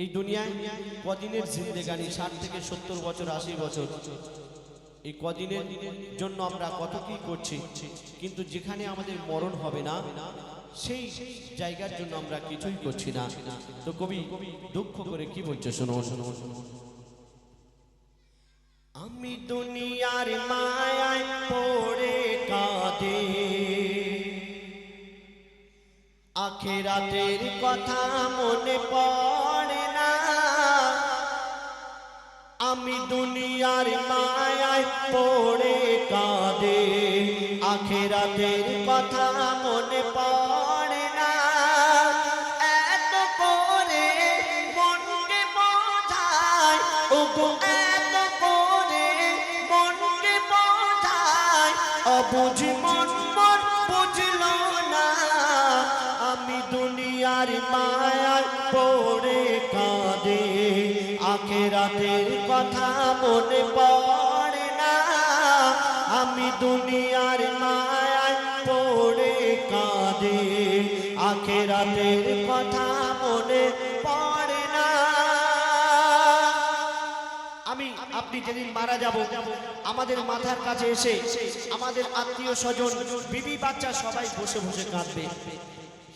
এই দুনিয়ায় কদিনের জিন্দেগানি, ষাট থেকে সত্তর বছর, আশি বছর। এই কদিনের জন্য আমরা কত কি করছি? কিন্তু যেখানে আমাদের মরণ হবে না, সেই জায়গার জন্য আমরা কিছুই করছি না। তো কবি, দুঃখ করে কি বলছে? শোনো শোনো আমি দুনিয়ার মায়ায় পড়ে কাঁদে। আখেরাতের কথা মনে পড়ে। আমি দুনিয়ার মায়ায় পড়ে কাঁদে। আখেরাতের কথা মনে পড়ে আখেরাতের কথা মনে পড়ে না। আমি দুনিয়ার মায়ায় পড়ে কাঁদে। আখেরাতের কথা মনে পড়ে না। আমি, আপনি যেদিন মারা যাব, আমাদের মাথার কাছে এসে আমাদের আত্মীয় স্বজন, বিবি, বাচ্চা সবাই বসে বসে কাঁদবে।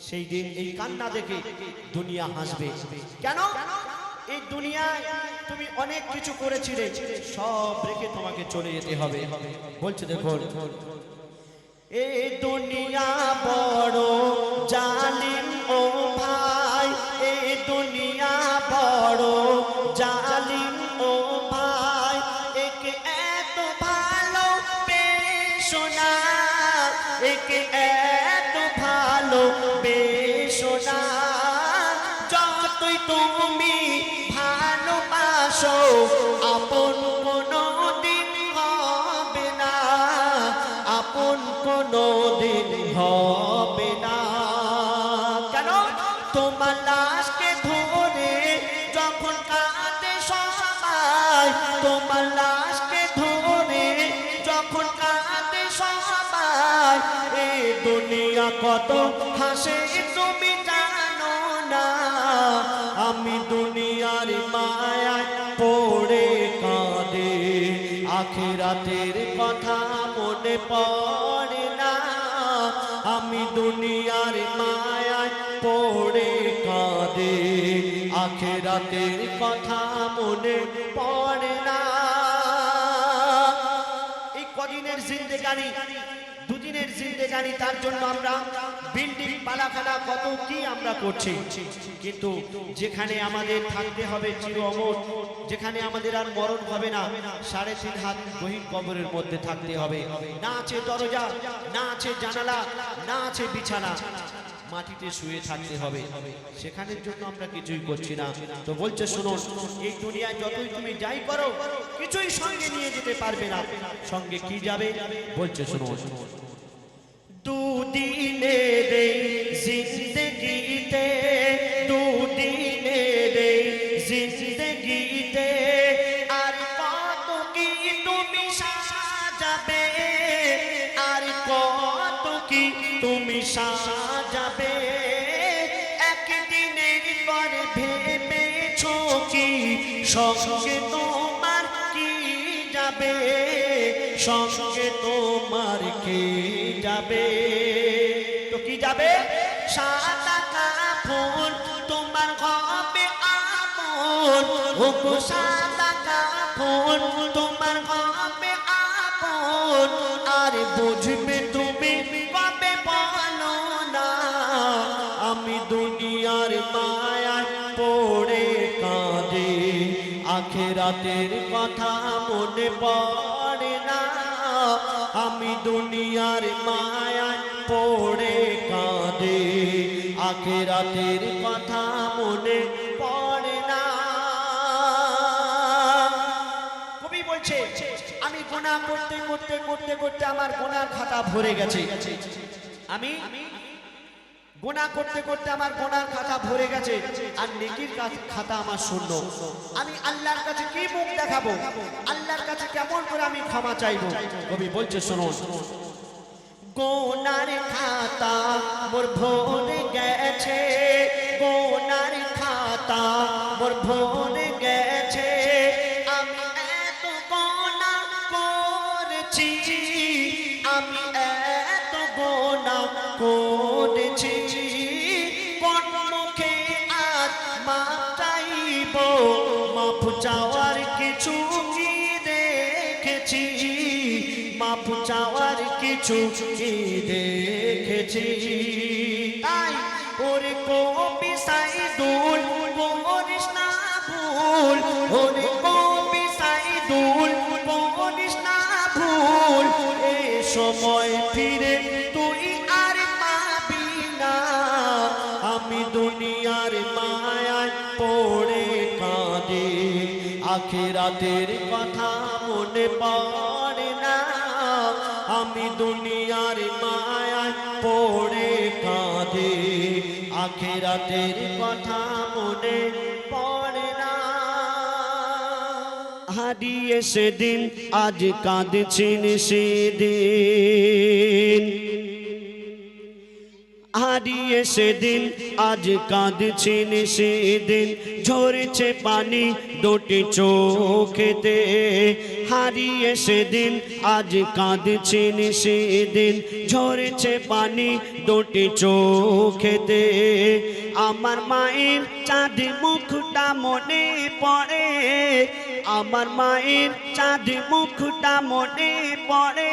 সেই দিন এই কান্না দেখে দুনিয়া হাসবে। কেন? এই দুনিয়ায় তুমি অনেক কিছু করেছিলে সব রেখে তোমাকে চলে যেতে হবে। বলছে দেখো এই দুনিয়া বড় জালিম ভালোবাসো আপন কোনো দিন হবে না। আপন কোনো দিন হবে না। কেন? তোমার লাশকে ধরে যখন কাঁদে সবাই, তোমার লাশকে ধরে যখন কাঁদে সবাই, এ দুনিয়া কত হাসে তুমি জানো না। আমি দুনিয়ার কাঁদে আখেরাতের কথা মনে পড়ে না। আমি দুনিয়ার মায়ায় পড়ে কাঁদে। আখেরাতের কথা মনে পড়ে না। এই কদিনের জিন্দেগানি দুদিনের জিন্দেগানি, তার জন্য আমরা বিল্ডিং, পালাখানা, কত কি আমরা করছি। কিন্তু যেখানে আমাদের থাকতে হবে চির অমর, যেখানে আমাদের আর মরণ হবে না, সাড়ে তিন হাত গহীন কবরের মধ্যে থাকতে হবে। না আছে দরজা, না আছে জানালা, না আছে বিছানা, মাটিতে শুয়ে থাকতে হবে। সেখানের জন্য আমরা কিছুই করছি না। তো বলছে, শুনো, এই দুনিয়ায় যতই তুমি যাই করো, কিছুই সঙ্গে নিয়ে যেতে পারবে না। সঙ্গে কি যাবে? বলছে, শুনো দুদিনের সঙ্গে তোমার কি যাবে? তো কি যাবে? সাদা কাপড়, তোমার হবে আপন। ও সাদা কাপড়, তোমার হবে আপন। আর বুঝবে তুমি কবে বলো না? আমি দুনিয়ার মায়ায় পড়ে কাঁদে। আখেরাতের কথা মনে পড়ে। আমি দুনিয়ার মায়ায় পড়ে কাঁদে। আখেরাতের কথা মনে পড়ে না। কবি বলছে, আমি গোনা করতে করতে করতে করতে আমার গোনার খাতা ভরে গেছে। আমি গোনা করতে করতে আমার গোনার খাতা ভরে গেছে। আর নেকির খাতা আমার শূন্য। আমি আল্লাহর কাছে কি মুখ দেখাবো? আল্লাহর কাছে কেমন করে আমি ক্ষমা চাইব? কবি বলছে শোনো গোনার খাতা মোর ভোন গেছে। গোনার খাতা মোর ভরে কিছু কি দেখেছি। তাই ওরে কবি সাইদুল করিস না ভুল। ওরে কবি সাইদুল করিস না ভুল। এ সময় ফিরে তুই আর পাবি না। আমি দুনিয়ার মায়ায় পড়ে কাঁদে। আখেরাতের কথা মনে না আমি দুনিয়ার মায়ায় পড়ে কাঁদে। আখেরাতের কথা মনে পড়ে না। হারিয়ে সেদিন আজ কাঁদছেন সেদিন। হারিয়ে সেদিন, আজ কাঁদছেন সেদিন ঝরেছে পানি দুটি চোখেতে। হারিয়ে সেদিন, আজ কাঁদছেন সেদিন ঝরেছে পানি দুটি চোখেতে। আমার মায়ের চাঁদ মুখটা মনে পড়ে। আমার মায়ের চাঁদ মুখটা মনে পড়ে।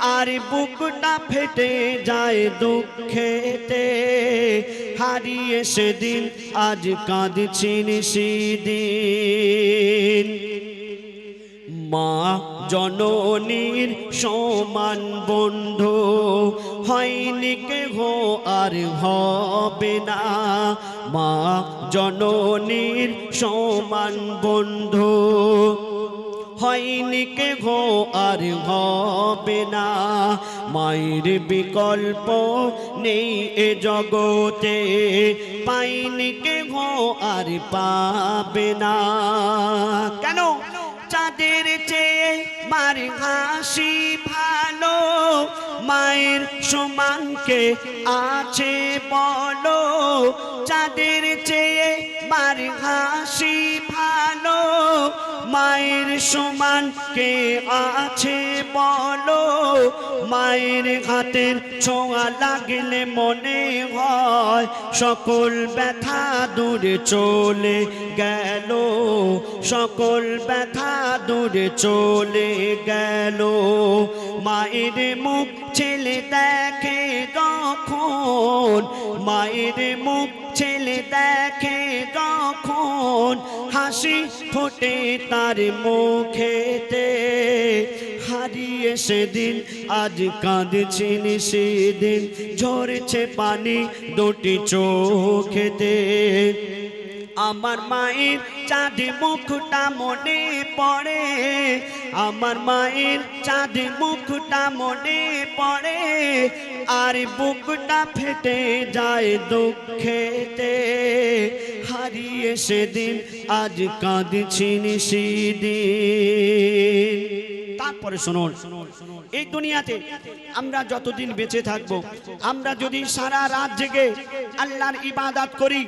আর বুকটা ফেটে যায় দুঃখেতে হারিয়ে সেদিন আজ কাঁদছেন সেদিন মা জননীর সমান বন্ধু, হয়নি কেহ আর হবে না। মা জননীর সমান বন্ধু হয়নি কেহ আর হবে না। মায়ের বিকল্প নেই এ জগতে। পাইনি কেহ আর পাবে না। কেন? চাঁদের চেয়ে মার হাসি ভালো। মায়ের সমানকে আছে বলো। চাঁদের চেয়ে মার হাসি ভালো, মায়ের সমান কে আছে বলো? মায়ের হাতের ছোঁয়া লাগলে মনে হয় সকল ব্যথা দূরে চলে গেল, সকল ব্যথা দূরে চলে গেল। মায়ের মুখ ছেলে দেখে যখন, মায়ের মুখ ছেলে দেখে যখন, হাসি ফোটে তার মুখেতে। হারিয়ে সেদিন, আজ কাঁদছেন সেদিন, ঝরেছে পানি দুটি চোখেতে। আমার মায়ের চাঁদ মুখটা মনে পড়ে। আমার মায়ের চাঁদ মুখটা মনে পড়ে। আর বুকটা ফেটে যায় দুঃখেতে। হারিয়ে সেদিন আজ কাঁদছিন সেদিন তারপরে শুনুন, এই দুনিয়াতে আমরা যতদিন বেঁচে থাকব, আমরা যদি সারা রাত জেগে আল্লাহর ইবাদাত করি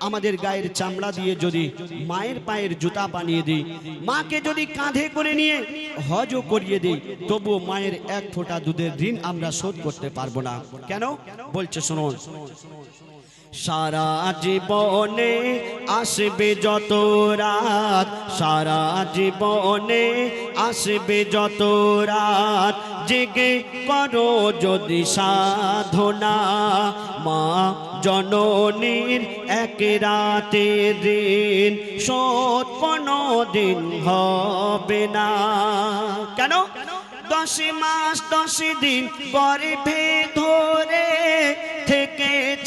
আমাদের গায়ের চামড়া দিয়ে যদি মায়ের পায়ের জুতা বানিয়ে দিই, মাকে যদি কাঁধে করে নিয়ে হজও করিয়ে দিই, তবুও মায়ের এক ফোঁটা দুধের ঋণ আমরা শোধ করতে পারব না। কেন? বলছে, শুনুন। সারা জীবনে আসবে যত রাত, সারা জীবনে আসবে যত রাত। জেগে করো যদি সাধনা, মা জননীর এক রাতে দিন কোনো দিন হবে না। কেন? দশ মাস দশ দিন গর্ভে ধরে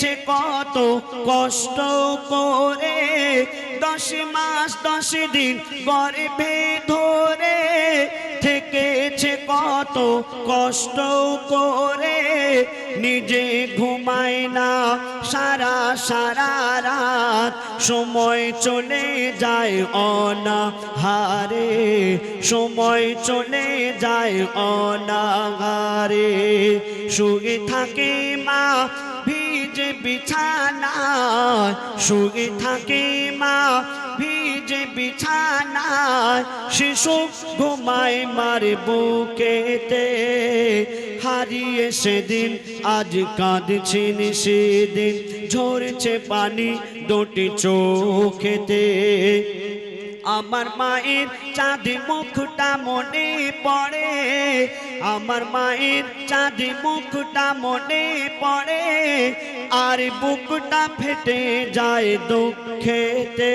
থেকেছে কত কষ্ট করে। দশ মাস, দশ দিন গর্ভে ধরে থেকেছে কত কষ্ট করে। নিজে ঘুমায় না, সারা সারা রাত সময় চলে যায় অনাহারে। সময় চলে যায় অনাহারে শুয়ে থাকে মা বিছানা, শুয়ে থাকে মা। ভিজে বিছানা, শিশু ঘুমাই মার বুকেতে। হারিয়ে সেদিন, আজ কাঁদছেন সেদিন। ঝরছে পানি দুটি চোখেতে। আমার মায়ের চাঁদি মুখটা মনে পড়ে। আমার মায়ের চাঁদি মুখটা মনে পড়ে। আর বুকটা ফেটে যায় দুঃখেতে।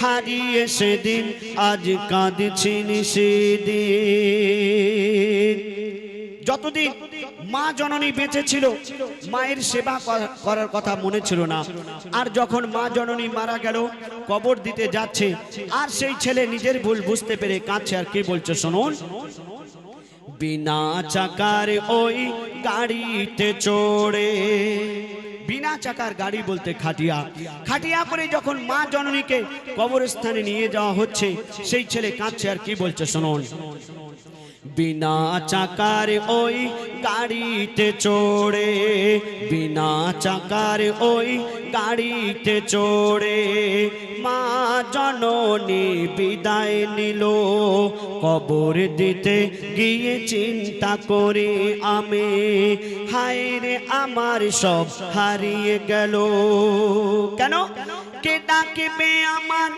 হারিয়ে সেদিন আজ কাঁদছিন সেদিন যতদিন মা জননী বেঁচে ছিল, মায়ের সেবা করার কথা মনে ছিল না। আর যখন মা জননী মারা গেল, কবর দিতে যাচ্ছে, আর সেই ছেলে নিজের ভুল বুঝতে পেরে কাঁদছে, আর কি বলছে, শুনুন। বিনা চাকার ওই গাড়িতে চড়ে, বিনা চাকার গাড়ি বলতে খাটিয়া খাটিয়া করে যখন মা জননীকে কবরস্থানে নিয়ে যাওয়া হচ্ছে, সেই ছেলে কাঁদছে, আর কি বলছে, শুনুন। বিনা চাকার ওই গাড়িতে চড়ে, বিনা চাকার ওই গাড়িতে চড়ে। মা জননী বিদায় নিল, কবর দিতে গিয়ে চিন্তা করে আমি। হায় আমার সব হারিয়ে গেল। কেন? কে ডাকবে আমার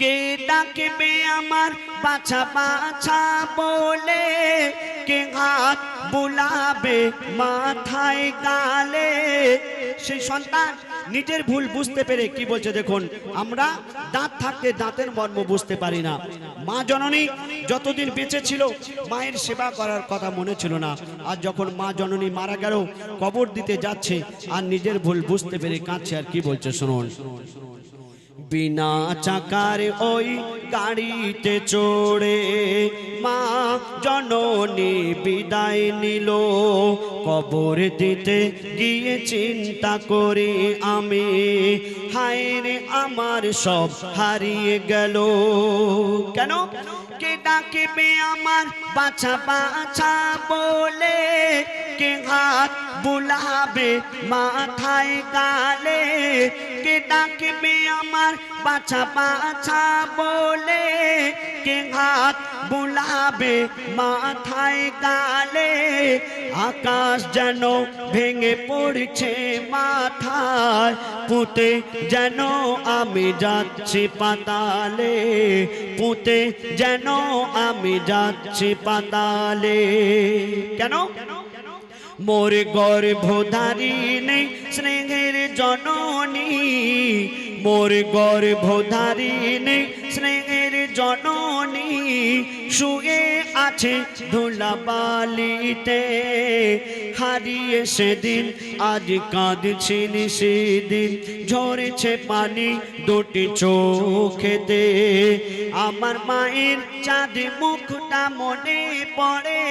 কে ডাকবে আমার বাছা বাছা বলে? কে হাত বুলাবে মাথায় গালে? সেই সন্তান নিজের ভুল বুঝতে পেরে কি বলছে দেখুন, আমরা দাঁত থাকতে দাঁতের মর্ম বুঝতে পারি না। মা জননী যতদিন বেঁচে ছিল, মায়ের সেবা করার কথা মনে ছিল না। আর যখন মা জননী মারা গেল, কবর দিতে যাচ্ছে, আর নিজের ভুল বুঝতে পেরে কাঁদছে, আর কি বলছে শুনুন। বিনা চাকার ওই গাড়িতে চড়ে মা জননী বিদায় নিল। কবর দিতে গিয়ে চিন্তা করে আমি। হায় রে আমার সব হারিয়ে গেল। কেন? কে ডাকবে আমার বাছা বাছা বলে? কে হাত বুলাবে মাথায় গালে? কে ডাকবে আমার পাছা পাছা বলে? কে হাত বুলাবে মাথায় গালে? আকাশ যেন ভেঙে পড়ছে মাথায়, পুঁতে যেন আমি যাচ্ছি পাতালে। পুঁতে যেন আমি যাচ্ছি পাতালে। কেন? মোর গর্ভধারী নেই স্নেহের জননী মোর গর্ভধারী নেই স্নেহের জননী শুয়ে আছে ধুলাবালিতে। হারিয়ে সেদিন, আজ কাঁদছেন সেদিন। ঝরেছে পানি দুটি চোখেতে। আমার মায়ের চাঁদ মুখটা মনে পড়ে।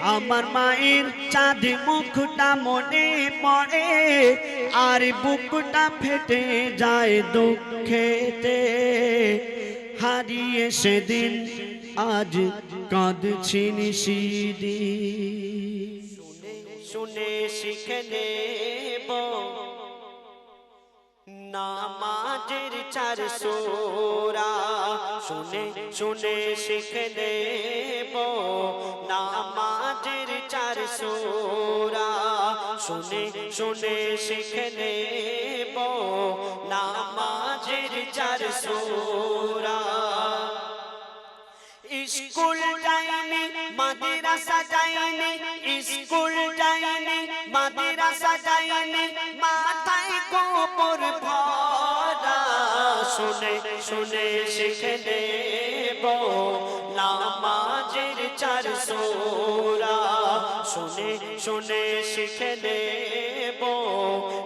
আমার মায়ের চাঁদ মুখটা মনে পড়ে। আর বুকটা ফেটে যায় দুঃখেতে। হারিয়ে সেদিন আজ কাঁদছিন সেদিন শুনে শিখে নেব। নামাজের চার সোরা। শুনে শুনে শিখে নেব। নামাজের চার সোরা। শুনে শুনে শিখে নেব। নামাজের চার সোরা। স্কুল যাইনি মাদ্রাসা যাইনি স্কুল যাইনি মাদ্রাসা যাইনি মাথায় গোবর ভরা। শুনে শুনে শিখে নেব। নামাজের চার সোরা। শুনে শুনে শিখে নেব।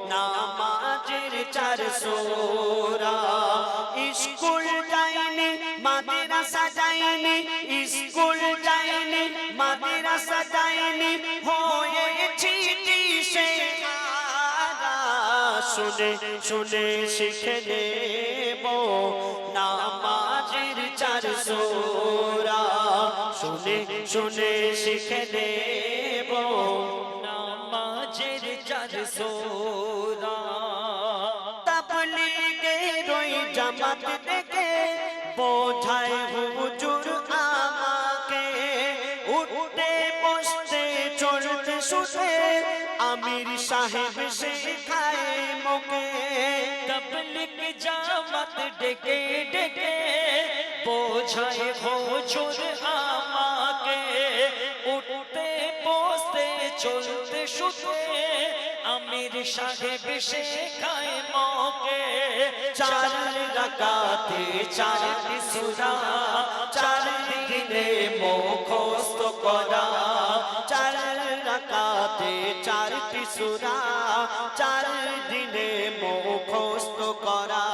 নামাজের চার সোরা। স্কুল যাইনি, মাদ্রাসা যাইনি, স্কুল যাই মাদ্রাসা যায়নি হয়েছি হারা। শুনে শুনে শিখে নেব। নামাজের চার সোরা। শুনে শুনে শিখে নেব। শুতে আমির সাহেব শেখায় মোকে। তবলিক জামাত ডেকে ডেকে বোঝায় হজুর আমাকে উঠতে বসতে চলতে শুতে আমির সাহেব শেখায় মকে চার রাকাতে চারটি সুরা চার দিনে মুখস্থ করা, চার রাকাতে চারটি সুরা চার দিনে মুখস্থ করা।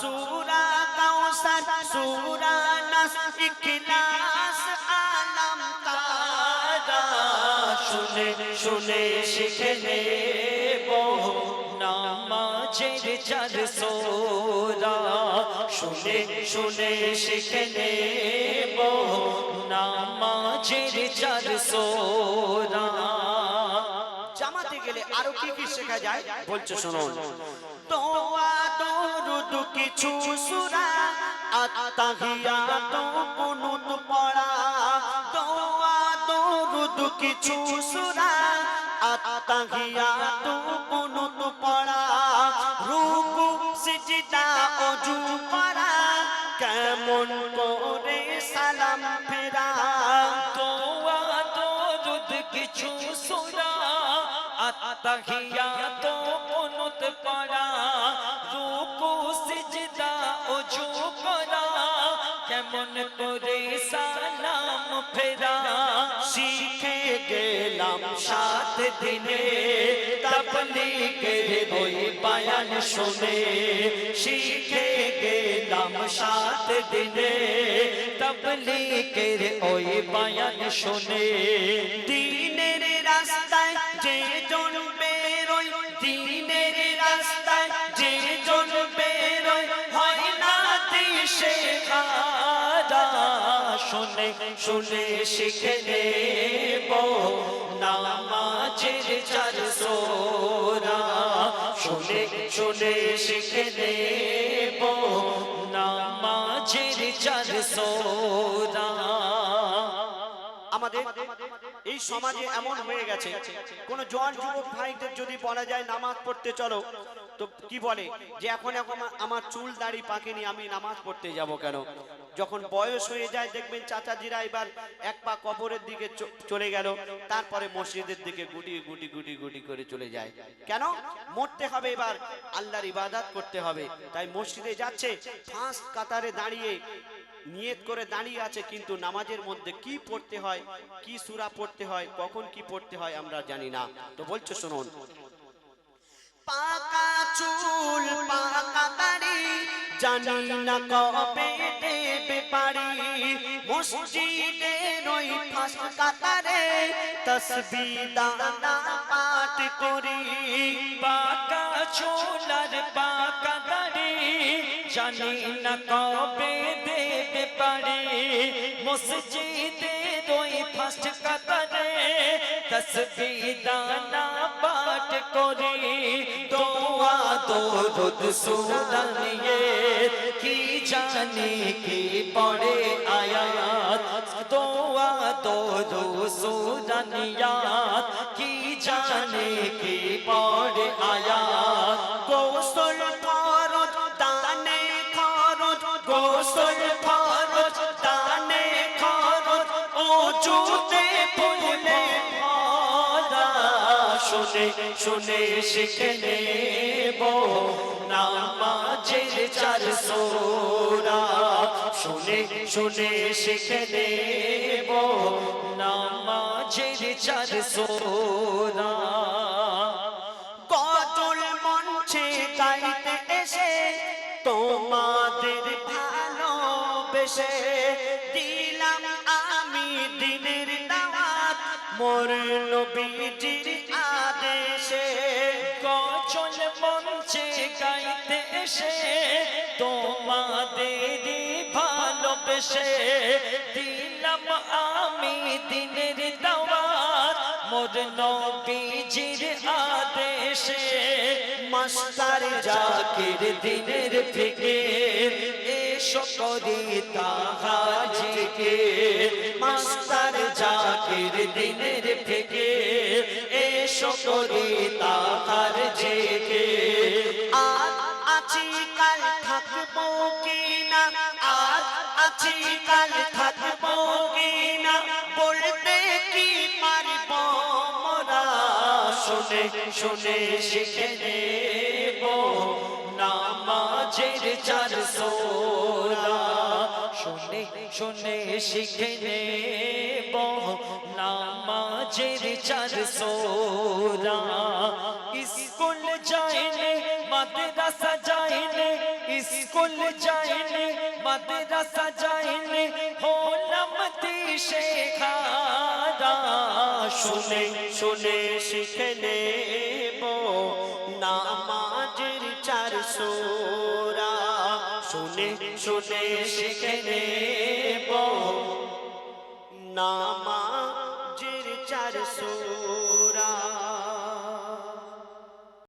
সুরা কাউসার, সুরা নাস ইখলাস শুনে শুনে শিখে নেব। নামাজের শুনে শুনে শিখে নামাজের জামাতে গেলে আরও কি কি শেখা যায়? বলছে, শুনুন। দোয়া, দরুদ, কিছু সূরা। আত্তাহিয়াত কুনুত, পড়া। দোয়া দরুদ কিছু সুরা আত্তাহিয়াত কুনুত পড়া রুকু সিজদা ওযু পড়া কেমন করে সালাম ফেরা। দোয়া দরুদ কিছু সুরা আত্তাহিয়াত কেমন করে সালাম ফেরা। শিখে গেলাম সাত দিনে। তবলিগের ওই বায়ান শুনে। শিখে গেলাম সাত দিনে। তবলিগের ওই বায়ান শুনে। দিনের রাস্তায় যে জন শুনে শুনে শিখে নেব। নামাজের চার সোরা। শুনে শুনে শিখে নেব। নামাজের চার সোরা। আমাদের এই সমাজে এমন হয়ে গেছে। কোন জোয়ান যুবক ভাইদের যদি বলা যায় নামাজ পড়তে চলো তো কি বলে? যে এখন এখন আমার- চুল দাড়ি পাকেনি আমি নামাজ পড়তে যাব কেন? যখন বয়স হয়ে যায় দেখবেন চাচাজিরা এবার এক পা কবরের দিকে চলে গেল তারপরে মসজিদের দিকে গুটি গুটি গুটি গুটি করে চলে যায়। কেন? মরতে হবে এবার আল্লাহর ইবাদত করতে হবে। তাই মসজিদে যাচ্ছে। ফাঁস কাতারে দাঁড়িয়ে নিয়ত করে দাঁড়িয়ে আছে, কিন্তু নামাজের মধ্যে কি পড়তে হয়, কি সুরা পড়তে হয়, কখন কি পড়তে হয় আমরা জানি না। তো বলছো, শুনুন। পাকা চুল, পাকা দাড়ি, জানি না কবে দেবে পারি মসজিদে রই ফাঁস কাতারে, তসবি দানা পাঠ করি। পাকা ছোলার পাকা দাড়ি জানি না কবে দেবে পারে মসজিদে রই ফার্স্ট কাতারে তসবি দানা পাঠ করি দোয়া দরুদ সুনানিয়ে কি জানি কি পড়ে আয়াত দোয়া দরুদ সুনানিয়াত কি জানি কি পড়ে আয়াত জুতে ফুলে ভরা শুনে শুনে শিখে নেব। নামাজের চার সোরা শুনে শুনে শিখে নেব। নামাজের চার সোরা গজল মঞ্চে গাইতে এসে, তোমাদের ভালোবেসে দিলাম মোর নবীজির আদেশে গজল মঞ্চে গাইতে এসে তোমাদের ভালোবেসে দিলাম আমি দিনের দাওয়াত। মোর নবীজির আদেশে মাস্টার জাকির দিনের ফিকির এসো করি তাহাজিকে। মাস্টার জাকির দিনের ফিকির এসো করি তাহার আজ আছি, কাল থাকব কিনা? আজ আছি, কাল থাকব কিনা? বলতে কি পারব মোরা? শুনে শুনে শিখে নেব। নামাজের চার শুনে শুনে শিখে নেব নামাজের চার সোরা স্কুল যাইলে মাদ্রাসা যাইলে স্কুল যাইলে মাদ্রাসা যাইলে হলাম দিশে খারা শুনে শুনে শিখে নেব শুনে শিখে নেব। নামা